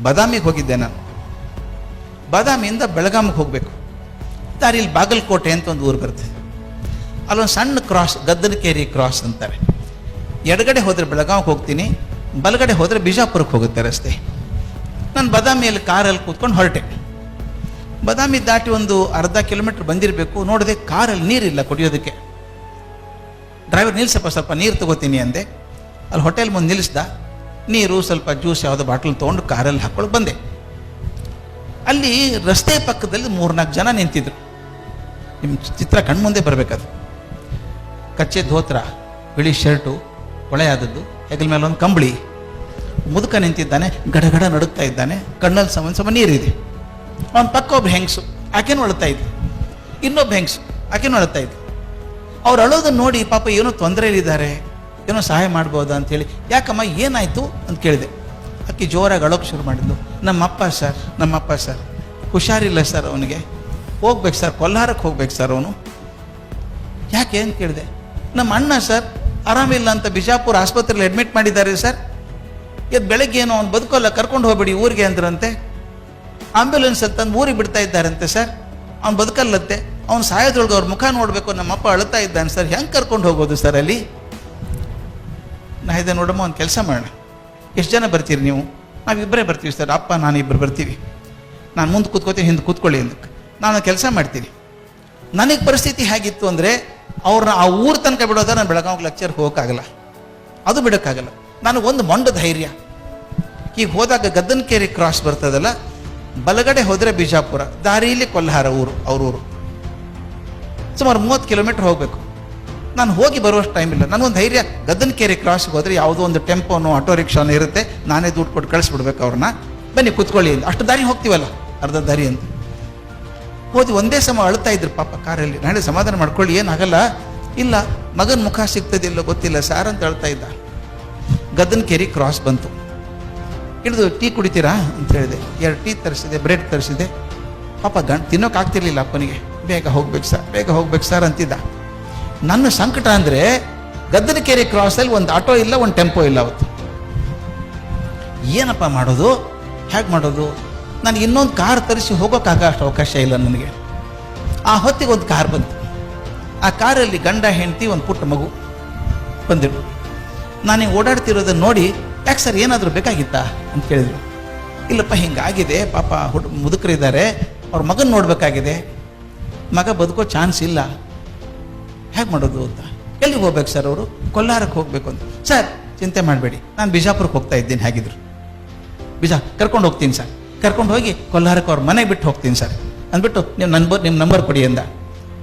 ಬದಾಮಿಗೆ ಹೋಗಿದ್ದೆ ನಾನು. ಬಾದಾಮಿಯಿಂದ ಬೆಳಗಾಮಿಗೆ ಹೋಗಬೇಕು. ದಾರಿಯಲ್ಲಿ ಬಾಗಲಕೋಟೆ ಅಂತ ಒಂದು ಊರು ಬರುತ್ತೆ. ಅಲ್ಲೊಂದು ಸಣ್ಣ ಕ್ರಾಸ್ ಗದ್ದನಕೇರಿ ಕ್ರಾಸ್ ಅಂತಾರೆ. ಎಡಗಡೆ ಹೋದರೆ ಬೆಳಗಾವಿಗೆ ಹೋಗ್ತೀನಿ, ಬಲಗಡೆ ಹೋದರೆ ಬಿಜಾಪುರಕ್ಕೆ ಹೋಗುತ್ತೆ ರಸ್ತೆ. ನಾನು ಬಾದಾಮಿಯಲ್ಲಿ ಕಾರಲ್ಲಿ ಕೂತ್ಕೊಂಡು ಹೊರಟೆ. ಬದಾಮಿ ದಾಟಿ ಒಂದು ಅರ್ಧ ಕಿಲೋಮೀಟ್ರ್ ಬಂದಿರಬೇಕು, ನೋಡಿದೆ ಕಾರಲ್ಲಿ ನೀರಿಲ್ಲ ಕುಡಿಯೋದಕ್ಕೆ. ಡ್ರೈವರ್ ನಿಲ್ಲಿಸಪ್ಪ ಸ್ವಲ್ಪ ನೀರು ತಗೋತೀನಿ ಅಂದೆ. ಅಲ್ಲಿ ಹೋಟೆಲ್ ಮುಂದೆ ನಿಲ್ಲಿಸ್ದ. ನೀರು ಸ್ವಲ್ಪ ಜ್ಯೂಸ್ ಯಾವುದೋ ಬಾಟ್ಲು ತೊಗೊಂಡು ಕಾರಲ್ಲಿ ಹಾಕೊಂಡು ಬಂದೆ. ಅಲ್ಲಿ ರಸ್ತೆ ಪಕ್ಕದಲ್ಲಿ ಮೂರ್ನಾಲ್ಕು ಜನ ನಿಂತಿದ್ರು. ನಿಮ್ಮ ಚಿತ್ರ ಕಣ್ಮುಂದೆ ಬರಬೇಕದು. ಕಚ್ಚೆ ಧೋತ್ರ, ಬಿಳಿ ಶರ್ಟು ಕೊಳೆಯಾದದ್ದು ಹೆಗಲ ಮೇಲೆ ಒಂದು ಕಂಬಳಿ. ಮುದುಕ ನಿಂತಿದ್ದಾನೆ ಗಡಗಡ ನಡುಗ್ತಾ ಇದ್ದಾನೆ, ಕಣ್ಣಲ್ಲಿ ಸಮ ಸಮ ನೀರಿದೆ. ಅವನ ಪಕ್ಕ ಒಬ್ಬ ಹೆಂಗಸು, ಆಕೆನೂ ಅಳ್ತಾ ಇದ್ದೆ ಇನ್ನೊಬ್ಬ ಹೆಂಗಸು, ಆಕೆನೂ ಅಳ್ತಾ ಇದ್ದೆ ಅವ್ರು ಅಳೋದನ್ನ ನೋಡಿ ಪಾಪ ಏನೋ ತೊಂದರೆಯಲ್ಲಿದ್ದಾರೆ ಏನೋ ಸಹಾಯ ಮಾಡ್ಬೋದಾ ಅಂತೇಳಿ ಯಾಕಮ್ಮ ಏನಾಯಿತು ಅಂತ ಕೇಳಿದೆ. ಅಕ್ಕಿ ಜೋರಾಗಿ ಅಳೋಕೆ ಶುರು ಮಾಡಿದ್ಲು. ನಮ್ಮಪ್ಪ ಸರ್ ನಮ್ಮಪ್ಪ ಸರ್, ಹುಷಾರಿಲ್ಲ ಸರ್ ಅವನಿಗೆ. ಹೋಗ್ಬೇಕು ಸರ್ ಕೊಲ್ಹಾರಕ್ಕೆ ಹೋಗ್ಬೇಕು ಸರ್ ಅವನು. ಯಾಕೆ ಅಂತ ಕೇಳಿದೆ. ನಮ್ಮ ಅಣ್ಣ ಸರ್, ಆರಾಮಿಲ್ಲ ಅಂತ ಬಿಜಾಪುರ ಆಸ್ಪತ್ರೆಯಲ್ಲಿ ಅಡ್ಮಿಟ್ ಮಾಡಿದ್ದಾರೆ ಸರ್. ಇದು ಬೆಳಗ್ಗೆ ಏನೋ ಅವ್ನು ಬದುಕೋಲ್ಲ, ಕರ್ಕೊಂಡು ಹೋಗ್ಬಿಡಿ ಊರಿಗೆ ಅಂದ್ರಂತೆ. ಆಂಬ್ಯುಲೆನ್ಸ್ ತಂದು ಊರಿಗೆ ಬಿಡ್ತಾ ಇದ್ದಾರಂತೆ ಸರ್. ಅವ್ನು ಬದುಕಲ್ಲತ್ತೆ ಅವ್ನು ಸಾಯೋದ್ರೊಳಗೆ ಅವ್ರ ಮುಖ ನೋಡಬೇಕು, ನಮ್ಮಪ್ಪ ಅಳ್ತಾ ಇದ್ದಾನೆ ಸರ್. ಹೆಂಗೆ ಕರ್ಕೊಂಡು ಹೋಗೋದು ಸರ್ ಅಲ್ಲಿ? ನಾ ಇದೆ ನೋಡಮ್ಮ, ಒಂದು ಕೆಲಸ ಮಾಡೋಣ. ಎಷ್ಟು ಜನ ಬರ್ತೀರಿ ನೀವು? ನಾವಿಬ್ಬರೇ ಬರ್ತೀವಿ ಸರ್. ಅಪ್ಪ, ನಾನು ಇಬ್ಬರು ಬರ್ತೀವಿ. ನಾನು ಮುಂದೆ ಕೂತ್ಕೋತೀನಿ, ಹಿಂದೆ ಕೂತ್ಕೊಳ್ಳಿ ಅಂದಕ್ಕೆ. ನಾನು ಕೆಲಸ ಮಾಡ್ತೀನಿ. ನನಗೆ ಪರಿಸ್ಥಿತಿ ಹೇಗಿತ್ತು ಅಂದರೆ ಅವ್ರನ್ನ ಆ ಊರ ತನಕ ಬಿಡೋದ ನಾನು ಬೆಳಗಾವಿ ಲೆಕ್ಚರ್ ಹೋಗೋಕ್ಕಾಗಲ್ಲ. ಅದು ಬಿಡೋಕ್ಕಾಗಲ್ಲ. ನನಗೆ ಒಂದು ಮೊಂಡ ಧೈರ್ಯ. ಈಗ ಹೋದಾಗ ಗದ್ದನಕೇರಿ ಕ್ರಾಸ್ ಬರ್ತದಲ್ಲ, ಬಲಗಡೆ ಹೋದರೆ ಬಿಜಾಪುರ ದಾರಿಯಲ್ಲಿ ಕೊಲ್ಲಹಾರ ಊರು ಅವ್ರ ಊರು ಸುಮಾರು ಮೂವತ್ತು ಕಿಲೋಮೀಟ್ರ್ ಹೋಗಬೇಕು. ನಾನು ಹೋಗಿ ಬರುವಷ್ಟು ಟೈಮ್ ಇಲ್ಲ. ನನಗೊಂದು ಧೈರ್ಯ ಗದ್ದನಕೆರೆ ಕ್ರಾಸ್ಗೆ ಹೋದರೆ ಯಾವುದೋ ಒಂದು ಟೆಂಪೋನೋ ಆಟೋ ರಿಕ್ಷಾನೋ ಇರುತ್ತೆ. ನಾನೇ ದುಡ್ಡು ಕೊಟ್ಟು ಕಳಿಸ್ಬಿಡ್ಬೇಕು ಅವ್ರನ್ನ. ಬನ್ನಿ ಕೂತ್ಕೊಳ್ಳಿ ಅಂತ. ಅಷ್ಟು ದಾರಿ ಹೋಗ್ತೀವಲ್ಲ? ಅರ್ಧ ದಾರಿ ಅಂತ. ಹೋದಿ ಒಂದೇ ಸಮ ಅಳ್ತಾ ಇದ್ರು ಪಾಪ ಕಾರಲ್ಲಿ. ನಾಳೆ ಸಮಾಧಾನ ಮಾಡ್ಕೊಳ್ಳಿ, ಏನಾಗಲ್ಲ? ಇಲ್ಲ, ಮಗನ ಮುಖ ಸಿಗ್ತದಿಲ್ಲ ಗೊತ್ತಿಲ್ಲ. ಸಾರ್ ಅಂತ ಅಳ್ತಾ ಇದ್ದ. ಗದ್ದನಕೇರಿ ಕ್ರಾಸ್ ಬಂತು. ಹಿಡಿದು ಟೀ ಕುಡಿತೀರಾ ಅಂತ ಹೇಳಿದೆ. ಎರಡು ಟೀ ತರಿಸಿದೆ, ಬ್ರೆಡ್ ತರಿಸಿದೆ. ಪಾಪ ಗಂಡು ತಿನ್ನೋಕೆ ಆಗ್ತಿರ್ಲಿಲ್ಲ ಅಪ್ಪನಿಗೆ. ಬೇಗ ಹೋಗ್ಬೇಕು ಸರ್, ಬೇಗ ಹೋಗ್ಬೇಕು ಸರ್ ಅಂತಿದ್ದ. ನನ್ನ ಸಂಕಟ ಅಂದರೆ ಗದ್ದನಕೆರೆ ಕ್ರಾಸಲ್ಲಿ ಒಂದು ಆಟೋ ಇಲ್ಲ, ಒಂದು ಟೆಂಪೋ ಇಲ್ಲ ಅವತ್ತು. ಏನಪ್ಪ ಮಾಡೋದು? ಹೇಗೆ ಮಾಡೋದು? ನನಗೆ ಇನ್ನೊಂದು ಕಾರ್ ತರಿಸಿ ಹೋಗೋಕ್ಕಾಗ ಅಷ್ಟು ಅವಕಾಶ ಇಲ್ಲ ನನಗೆ. ಆ ಹೊತ್ತಿಗೆ ಒಂದು ಕಾರ್ ಬಂತು. ಆ ಕಾರಲ್ಲಿ ಗಂಡ, ಹೆಂಡತಿ, ಒಂದು ಪುಟ್ಟ ಮಗು ಬಂದಿಡು ನಾನು ಓಡಾಡ್ತಿರೋದನ್ನು ನೋಡಿ, ಯಾಕೆ ಸರ್ ಏನಾದರೂ ಬೇಕಾಗಿತ್ತಾ ಅಂತ ಕೇಳಿದ್ರು. ಇಲ್ಲಪ್ಪ, ಹಿಂಗಾಗಿದೆ, ಪಾಪ ಹುಡ್, ಮುದುಕರಿದ್ದಾರೆ, ಅವ್ರ ಮಗನ ನೋಡಬೇಕಾಗಿದೆ. ಮಗ ಬದುಕೋ ಚಾನ್ಸ್ ಇಲ್ಲ. ಹೇಗೆ ಮಾಡೋದು ಅಂತ? ಎಲ್ಲಿಗೆ ಹೋಗ್ಬೇಕು ಸರ್ ಅವರು? ಕೊಲ್ಲಾರಕ್ಕೆ ಹೋಗಬೇಕು ಅಂತ. ಸರ್, ಚಿಂತೆ ಮಾಡಬೇಡಿ. ನಾನು ಬಿಜಾಪುರಕ್ಕೆ ಹೋಗ್ತಾ ಇದ್ದೀನಿ, ಹೇಗಿದ್ರು. ಬಿಜಾ, ಕರ್ಕೊಂಡು ಹೋಗ್ತೀನಿ ಸರ್. ಕರ್ಕೊಂಡು ಹೋಗಿ ಕೊಲ್ಲಾರಕ್ಕೆ ಅವ್ರ ಮನೆಗೆ ಬಿಟ್ಟು ಹೋಗ್ತೀನಿ ಸರ್. ಅಂದ್ಬಿಟ್ಟು ನಿಮ್ಮ ನಂಬರ್ ನಿಮ್ಮ ನಂಬರ್ ಕೊಡಿ ಅಂದ.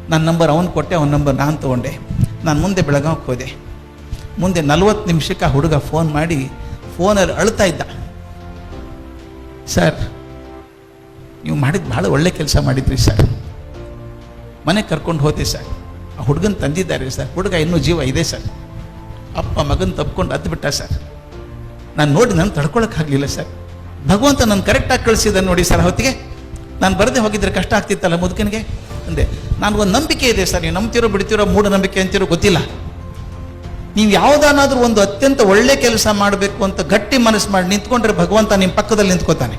ನನ್ನ ನಂಬರ್ ಅವನು ಕೊಟ್ಟೆ, ಅವನ ನಂಬರ್ ನಾನು ತೊಗೊಂಡೆ. ನಾನು ಮುಂದೆ ಬೆಳಗಾವಿಗೆ ಹೋದೆ. ಮುಂದೆ ನಲ್ವತ್ತು ನಿಮಿಷಕ್ಕೆ ಹುಡುಗ ಫೋನ್ ಮಾಡಿ ಫೋನಲ್ಲಿ ಅಳ್ತಾ ಇದ್ದ. ಸರ್, ನೀವು ಮಾಡಿದ ಭಾಳ ಒಳ್ಳೆ ಕೆಲಸ ಮಾಡಿದ್ರಿ ಸರ್. ಮನೆ ಕರ್ಕೊಂಡು ಹೋದೆ ಸರ್. ಹುಡುಗನ ತಂದಿದ್ದಾರೆ ಸರ್. ಹುಡುಗ ಇನ್ನೂ ಜೀವ ಇದೆ ಸರ್. ಅಪ್ಪ ಮಗನ ತಪ್ಕೊಂಡು ಹತ್ತು ಬಿಟ್ಟ ಸರ್. ನಾನು ನೋಡಿ ನಾನು ತಡ್ಕೊಳಕ್ಕಾಗಲಿಲ್ಲ ಸರ್. ಭಗವಂತ ನಾನು ಕರೆಕ್ಟಾಗಿ ಕಳಿಸಿದ ನೋಡಿ ಸರ್ ಹೊತ್ತಿಗೆ. ನಾನು ಬರದೆ ಹೋಗಿದ್ರೆ ಕಷ್ಟ ಆಗ್ತಿತ್ತಲ್ಲ ಮುದುಕನಿಗೆ? ಅಂದೆ ಒಂದು ನಂಬಿಕೆ ಇದೆ ಸರ್. ನೀವು ನಂಬ್ತಿರೋ ಬಿಡ್ತಿರೋ ಮೂಢನಂಬಿಕೆ ಅಂತಿರೋ ಗೊತ್ತಿಲ್ಲ. ನೀವು ಯಾವುದಾನಾದ್ರೂ ಒಂದು ಅತ್ಯಂತ ಒಳ್ಳೆ ಕೆಲಸ ಮಾಡಬೇಕು ಅಂತ ಗಟ್ಟಿ ಮನಸ್ಸು ಮಾಡಿ ನಿಂತ್ಕೊಂಡ್ರೆ ಭಗವಂತ ನಿಮ್ಮ ಪಕ್ಕದಲ್ಲಿ ನಿಂತ್ಕೋತಾನೆ.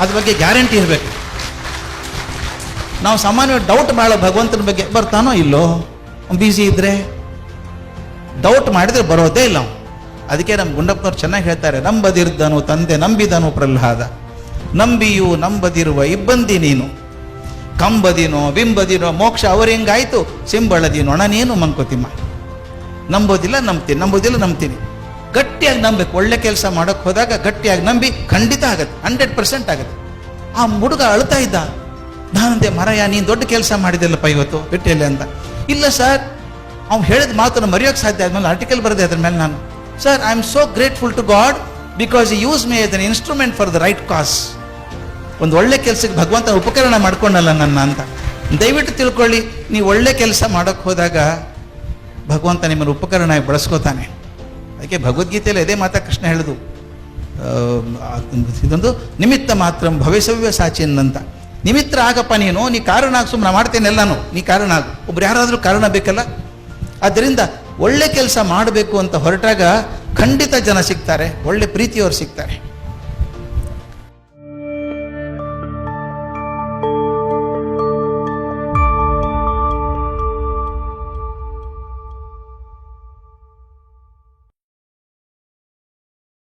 ಅದ್ರ ಬಗ್ಗೆ ಗ್ಯಾರಂಟಿ ಇರಬೇಕು. ನಾವು ಸಾಮಾನ್ಯವಾಗಿ ಡೌಟ್ ಮಾಡೋ ಭಗವಂತನ ಬಗ್ಗೆ ಬರ್ತಾನೋ ಇಲ್ಲೋ? ಬ್ಯುಸಿ ಇದ್ರೆ? ಡೌಟ್ ಮಾಡಿದ್ರೆ ಬರೋದೇ ಇಲ್ಲ. ಅದಕ್ಕೆ ನಮ್ಮ ಗುಂಡಪ್ಪನವ್ರು ಚೆನ್ನಾಗಿ ಹೇಳ್ತಾರೆ ನಂಬದಿರ್ದನು ತಂದೆ, ನಂಬಿದನು ಪ್ರಹ್ಲಾದ. ನಂಬಿಯು ನಂಬದಿರುವ ಇಬ್ಬಂದಿ ನೀನು. ಕಂಬದಿನೋ, ಬಿಂಬದಿನೋ, ಮೋಕ್ಷ ಅವರಿಂಗಾಯ್ತು ಸಿಂಬಳದಿನೋ ಅಣ ನೀನು ಮಂಕೋತಿಮ್ಮ ನಂಬೋದಿಲ್ಲ ನಂಬ್ತೀನಿ ನಂಬೋದಿಲ್ಲ ನಂಬ್ತೀನಿ. ಗಟ್ಟಿಯಾಗಿ ನಂಬಬೇಕು, ಒಳ್ಳೆ ಕೆಲಸ ಮಾಡೋಕ್ಕೆ ಹೋದಾಗ ಗಟ್ಟಿಯಾಗಿ ನಂಬಿ ಖಂಡಿತ ಆಗುತ್ತೆ ಹಂಡ್ರೆಡ್ ಪರ್ಸೆಂಟ್ ಆಗುತ್ತೆ. ಆ ಹುಡುಗ ಅಳ್ತಾ ಇದ್ದ. ನಾನಂದೆ ಮರಯ ನೀನು ದೊಡ್ಡ ಕೆಲಸ ಮಾಡಿದೆಲ್ಲಪ್ಪ ಇವತ್ತು? ಬಿಟ್ಟೆಲ್ಲ ಅಂತ. ಇಲ್ಲ ಸರ್, ಅವ್ನು ಹೇಳಿದ ಮಾತನ್ನು ಮರೆಯೋಕೆ ಸಾಧ್ಯ ಆದ್ಮೇಲೆ ಆರ್ಟಿಕಲ್ ಬರೆದೆ ಅದ್ರ ಮೇಲೆ ನಾನು. Sir I am so grateful to God because use me as an instrument for the right cause ಒಂದು ಒಳ್ಳೆ ಕೆಲಸಕ್ಕೆ ಭಗವಂತ ಉಪಕರಣ ಮಾಡ್ಕೊಂಡಲ್ಲ ನನ್ನ ಅಂತ. ದಯವಿಟ್ಟು ತಿಳ್ಕೊಳ್ಳಿ, ನೀವು ಒಳ್ಳೆ ಕೆಲಸ ಮಾಡೋಕ್ಕೆ ಹೋದಾಗ ಭಗವಂತ ನಿಮ್ಮನ್ನು ಉಪಕರಣ ಬಳಸ್ಕೋತಾನೆ. ಅದಕ್ಕೆ ಭಗವದ್ಗೀತೆಯಲ್ಲಿ ಅದೇ ಮಾತಾ ಕೃಷ್ಣ ಹೇಳಿದು. ಇದೊಂದು ನಿಮಿತ್ತ ಮಾತ್ರ ಭವಿಸವ್ಯ ಸಾಚಿನ್ ಅಂತ. ನಿಮಿತ್ತ ಆಗಪ್ಪ ನೀನು, ನೀ ಕಾರಣ ಆಗಿ ಸುಮ್ಮನೆ ಮಾಡ್ತೇನೆ ಎಲ್ಲಾನು. ನೀ ಕಾರಣ ಆಗು ಒಬ್ರು ಯಾರಾದರೂ ಕಾರಣ ಬೇಕಲ್ಲ? ಆದ್ದರಿಂದ ಒಳ್ಳೆ ಕೆಲಸ ಮಾಡಬೇಕು ಅಂತ ಹೊರಟಾಗ ಖಂಡಿತ ಜನ ಸಿಗ್ತಾರೆ, ಒಳ್ಳೆ ಪ್ರೀತಿಯವರು ಸಿಗ್ತಾರೆ.